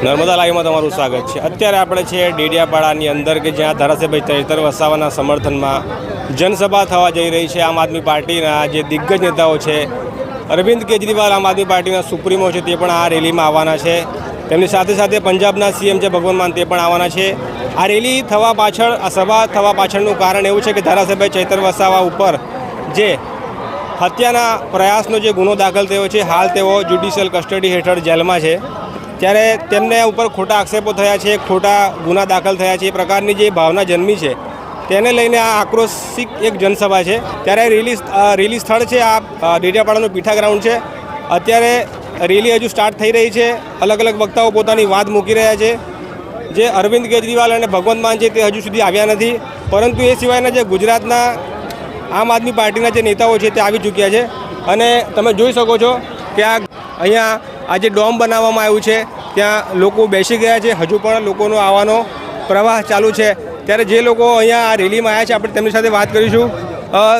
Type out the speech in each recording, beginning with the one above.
નર્મદા લાઈવમાં તમારું સ્વાગત છે. અત્યારે આપણે છે ડેડિયાપાડાની અંદર કે જ્યાં ધારાસભ્ય ચૈતર વસાવાના સમર્થનમાં જનસભા થવા જઈ રહી છે. આમ આદમી પાર્ટીના જે દિગ્ગજ નેતાઓ છે, અરવિંદ કેજરીવાલ આમ આદમી પાર્ટીના સુપ્રીમો છે, તે પણ આ રેલીમાં આવવાના છે. તેમની સાથે સાથે પંજાબના સીએમ છે ભગવંત માન, તે પણ આવવાના છે. આ રેલી થવા પાછળ, આ સભા થવા પાછળનું કારણ એવું છે કે ધારાસભ્ય ચૈતર વસાવા ઉપર જે હત્યાના પ્રયાસનો જે ગુનો દાખલ થયો છે, હાલ તેઓ જ્યુડિશિયલ કસ્ટડી હેઠળ જેલમાં છે. ત્યારે તેમને ઉપર ખોટા આક્ષેપો થયા છે, ખોટા ગુના દાખલ થયા છે, એ પ્રકારની જે ભાવના જન્મી છે, તેને લઈને આ આક્રોશિક એક જનસભા છે. ત્યારે રેલી રેલી સ્થળ છે, આ ડેડિયાપાડાનું પીઠા ગ્રાઉન્ડ છે. અત્યારે રેલી હજુ સ્ટાર્ટ થઈ રહી છે અલગ અલગ વક્તાઓ પોતાની વાત મૂકી રહ્યા છે. જે અરવિંદ કેજરીવાલ અને ભગવંત માન છે, તે હજુ સુધી આવ્યા નથી. પરંતુ એ સિવાયના જે ગુજરાતના આમ આદમી પાર્ટીના જે નેતાઓ છે, તે આવી ચૂક્યા છે. અને તમે જોઈ શકો છો કે આ અહીંયા આ જે ડોમ બનાવવામાં આવ્યું છે. ત્યાં લોકો બેસી ગયા છે. હજુ પણ લોકોનો આવવાનો પ્રવાહ ચાલુ છે. ત્યારે જે લોકો અહીંયા આ રેલીમાં આવ્યા છે, આપણે તેમની સાથે વાત કરીશું.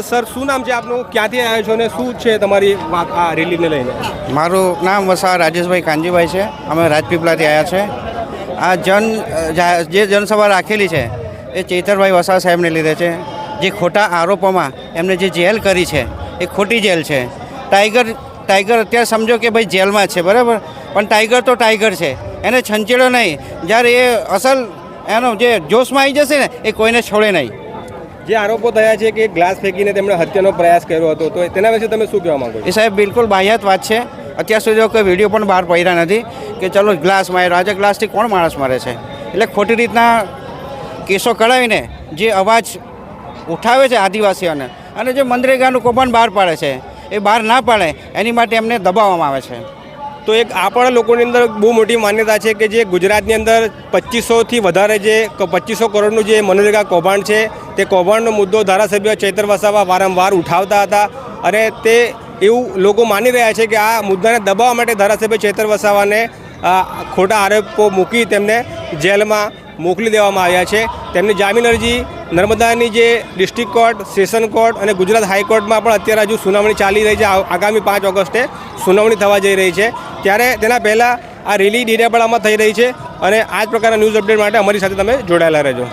સર, શું નામ છે આપનું? ક્યાંથી આવ્યા છો અને શું છે તમારી વાત આ રેલીને લઈને? મારું નામ વસા રાજેશભાઈ કાનજીભાઈ છે. અમે રાજપીપળાથી આવ્યા છે. આ જન, જે જનસભા રાખેલી છે, એ ચેતરભાઈ વસા સાહેબને લીધે છે. જે ખોટા આરોપોમાં એમને જે જેલ કરી છે, એ ખોટી જેલ છે. ટાઈગર ટાઈગર અત્યારે સમજો કે ભાઈ જેલમાં છે બરાબર? પણ ટાઈગર તો ટાઈગર છે. એને છંચેડો નહીં. જ્યારે એ અસલ એનો જે જોશમાં આવી જશે ને એ કોઈને છોડે નહીં. જે આરોપો થયા છે કે ગ્લાસ ફેંકીને તેમણે હત્યાનો પ્રયાસ કર્યો હતો તો તેના વિશે તમે શું કહેવા માંગો એ સાહેબ બિલકુલ બાહ્યાત વાત છે. અત્યાર સુધી કોઈ વીડિયો પણ બહાર પડ્યા નથી કે ચલો ગ્લાસ માર્યો. આજે ગ્લાસથી કોણ માણસ મારે છે? એટલે ખોટી રીતના કેસો કઢાવીને જે અવાજ ઉઠાવે છે આદિવાસીઓને અને જે મનરેગાનું કૌભાંડ બહાર પાડે છે એ બહાર ના પાડે, એની માટે એમને દબાવવામાં આવે છે. તો એક આ પણ લોકોની અંદર બહુ મોટી માન્યતા છે કે જે ગુજરાતની અંદર પચીસોથી વધારે જે પચીસો કરોડનું જે મનરેગા કૌભાંડ છે, તે કૌભાંડનો મુદ્દો ધારાસભ્ય ચૈતર વસાવા વારંવાર ઉઠાવતા હતા અને તે એવું લોકો માની રહ્યા છે કે આ મુદ્દાને દબાવવા માટે ધારાસભ્ય ચૈતર વસાવાને ખોટા આરોપો મૂકી તેમને જેલમાં મોકલી દેવામાં આવ્યા છે. તેમની જામીન અરજી નર્મદાની જે ડિસ્ટ્રિક્ટ કોર્ટ, સેશન કોર્ટ અને ગુજરાત હાઈકોર્ટમાં પણ અત્યારે હજુ સુનાવણી ચાલી રહી છે. આગામી પાંચ ઓગસ્ટે સુનાવણી થવા જઈ રહી છે. ત્યારે તેના પહેલાં આ રેલી ડેડિયાપાડામાં થઈ રહી છે અને આ જ પ્રકારના ન્યૂઝ અપડેટ માટે અમારી સાથે તમે જોડાયેલા રહેજો.